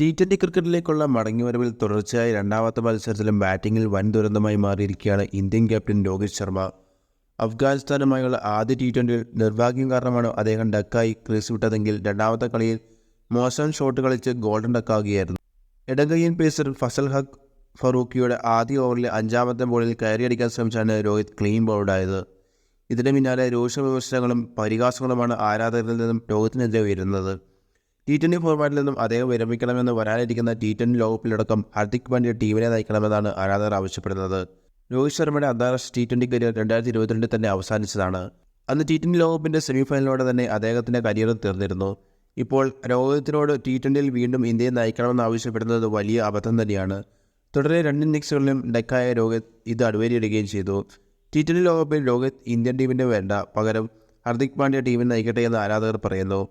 T twenty ക്രിക്കറ്റിലേക്കുള്ള മടങ്ങിവരവിൽ തുടർച്ചയായി രണ്ടാമത്തെ മത്സരത്തിലും ബാറ്റിങ്ങിൽ വൻ ദുരന്തമായി മാറിയിരിക്കുകയാണ് ഇന്ത്യൻ ക്യാപ്റ്റൻ രോഹിത് ശർമ്മ. അഫ്ഗാനിസ്ഥാനുമായുള്ള ആദ്യ ടി ട്വന്റിയിൽ നിർഭാഗ്യം കാരണമാണ് അദ്ദേഹം ഡക്കായി ക്രീസ് വിട്ടതെങ്കിൽ രണ്ടാമത്തെ കളിയിൽ മോശം ഷോട്ട് കളിച്ച് ഗോൾഡൻ ഡക്കാകുകയായിരുന്നു ഇടകയ്യൻ പേസർ ഫസൽ ഹക്ക് ഫറൂഖിയുടെ ആദ്യ ഓവറിലെ അഞ്ചാമത്തെ ബോളിൽ കയറിയടിക്കാൻ ശ്രമിച്ചാണ് രോഹിത് ക്ലീൻ ബൗൾഡായത്. ഇതിന് പിന്നാലെ രൂക്ഷ വിമർശനങ്ങളും പരിഹാസങ്ങളുമാണ് ആരാധകരിൽ നിന്നും രോഹിത്തിനെതിരെ ഉയരുന്നത്. ടി ട്വന്റി ഫോർമാറ്റിൽ നിന്നും അദ്ദേഹം വിരമിക്കണമെന്ന് വരാനിരിക്കുന്ന ടി ട്വന്റി ലോകകപ്പിലടക്കം ഹർദിക് പാണ്ഡ്യ ടീമിനെ നയിക്കണമെന്നാണ് ആരാധകർ ആവശ്യപ്പെടുന്നത്. രോഹിത് ശർമ്മയുടെ അന്താരാഷ്ട്ര ടി ട്വന്റി കരിയർ രണ്ടായിരത്തി ഇരുപത്തിരണ്ടിൽ തന്നെ അവസാനിച്ചതാണ്. അന്ന് ടി ട്വന്റി ലോകകപ്പിന്റെ സെമിഫൈനലോടെ തന്നെ അദ്ദേഹത്തിന്റെ കരിയർ തീർന്നിരുന്നു. ഇപ്പോൾ രോഹിത്തിനോട് ടി ട്വന്റിയിൽ വീണ്ടും ഇന്ത്യയെ നയിക്കണമെന്ന് ആവശ്യപ്പെടുന്നത് വലിയ അബദ്ധം തന്നെയാണ്. തുടരെ രണ്ട് ഇന്നിങ്സുകളിലും ഡെക്കായ രോഹിത് ഇത് അടിവരിയിടുകയും ചെയ്തു. ടി ട്വന്റി ലോകകപ്പിൽ രോഹിത് ഇന്ത്യൻ ടീമിന്റെ വേണ്ട പകരം ഹർദിക് പാണ്ഡ്യ ടീമിനെ നയിക്കട്ടെ എന്ന് ആരാധകർ പറയുന്നു.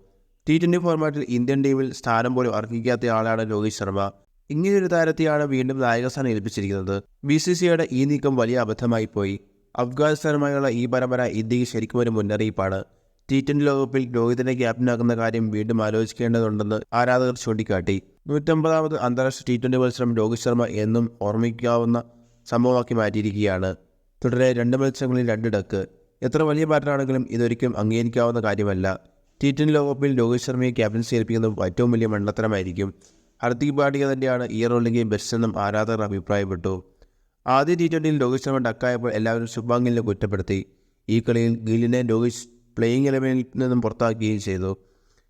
ടി ട്വന്റി ഫോർമാറ്റിൽ ഇന്ത്യൻ ടീമിൽ സ്ഥാനം പോലും അർഹിക്കാത്ത ആളാണ് രോഹിത് ശർമ്മ. ഇങ്ങനെയൊരു താരത്തെയാണ് വീണ്ടും നായകസ്ഥാനം ഏൽപ്പിച്ചിരിക്കുന്നത്. ബി സി സിയുടെ ഈ നീക്കം വലിയ അബദ്ധമായി പോയി. അഫ്ഗാനിസ്ഥാനുമായുള്ള ഈ പരമ്പര ഇന്ത്യയ്ക്ക് ശരിക്കും ഒരു മുന്നറിയിപ്പാണ്. ടി ട്വന്റി ലോകകപ്പിൽ രോഹിതിനെ ക്യാപ്റ്റനാക്കുന്ന കാര്യം വീണ്ടും ആലോചിക്കേണ്ടതുണ്ടെന്ന് ആരാധകർ ചൂണ്ടിക്കാട്ടി. നൂറ്റമ്പതാമത് അന്താരാഷ്ട്ര ടി ട്വന്റി മത്സരം രോഹിത് ശർമ്മ എന്നും ഓർമ്മിക്കാവുന്ന സംഭവമാക്കി മാറ്റിയിരിക്കുകയാണ്. തുടരെ രണ്ട് മത്സരങ്ങളിൽ രണ്ട് ഡക്ക്. എത്ര വലിയ ബാറ്ററാണെങ്കിലും ഇതൊരിക്കലും അംഗീകരിക്കാവുന്ന കാര്യമല്ല. ടി ട്വന്റി ലോകകപ്പിൽ രോഹിത് ശർമ്മയെ ക്യാപ്റ്റൻസി ഏൽപ്പിക്കുന്നത് ഏറ്റവും വലിയ മണ്ടത്തരമായിരിക്കും. ഹർദിക് പാണ്ഡ്യ തന്നെയാണ് ഇയർ റോളിംഗ് ബെസ്റ്റ് എന്നും ആരാധകർ അഭിപ്രായപ്പെട്ടു. ആദ്യ ടി ട്വന്റിയിൽ രോഹിത് ശർമ്മ ഡക്കായപ്പോൾ എല്ലാവരും ശുഭാംഗിലിനെ കുറ്റപ്പെടുത്തി. ഈ കളിയിൽ ഗില്ലിനെ രോഹിത് പ്ലേയിങ് ഇലവനിൽ നിന്നും പുറത്താക്കുകയും ചെയ്തു.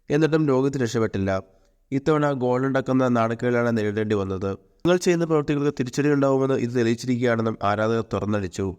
എന്നിട്ടും രോഹിത് രക്ഷപ്പെട്ടില്ല. ഇത്തവണ ഗോൾഡൻ ഗോളുണ്ടാക്കുന്ന നാണക്കേടാണ് നേരിടേണ്ടി വന്നത്. നിങ്ങൾ ചെയ്യുന്ന പ്രവൃത്തികൾക്ക് തിരിച്ചടി ഉണ്ടാവുമെന്ന് ഇത് തെളിയിച്ചിരിക്കുകയാണെന്നും ആരാധകർ തുറന്നടിച്ചു.